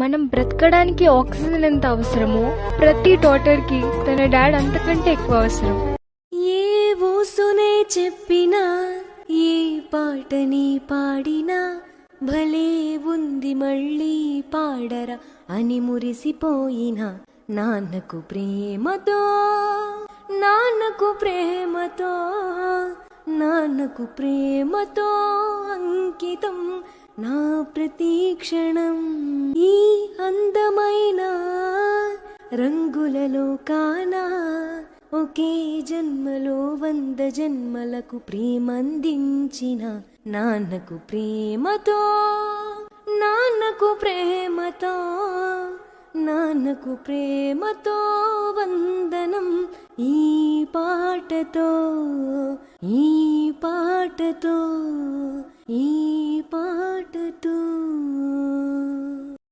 మనం బ్రతకడానికి ఆక్సిజన్ ఎంత అవసరమో ప్రతి డాటర్కి తన డాడ్ అంతకంటే ఎక్కువ అవసరం. ఏ ఊసునే చెప్పినా ఏ పాటని పాడినా భలే ఉంది మళ్ళీ పాడరా అని మురిసిపోయిన నాన్నకు ప్రేమతో నాన్నకు ప్రేమతో నాన్నకు ప్రేమతో అంకితం నా ప్రతి క్షణం. ఈ రంగులలో కానా ఒకే జన్మలో వంద జన్మలకు ప్రేమందించిన నాన్నకు ప్రేమతో నాన్నకు ప్రేమతో నాన్నకు ప్రేమతో వందనం ఈ పాటతో ఈ పాటతో ఈ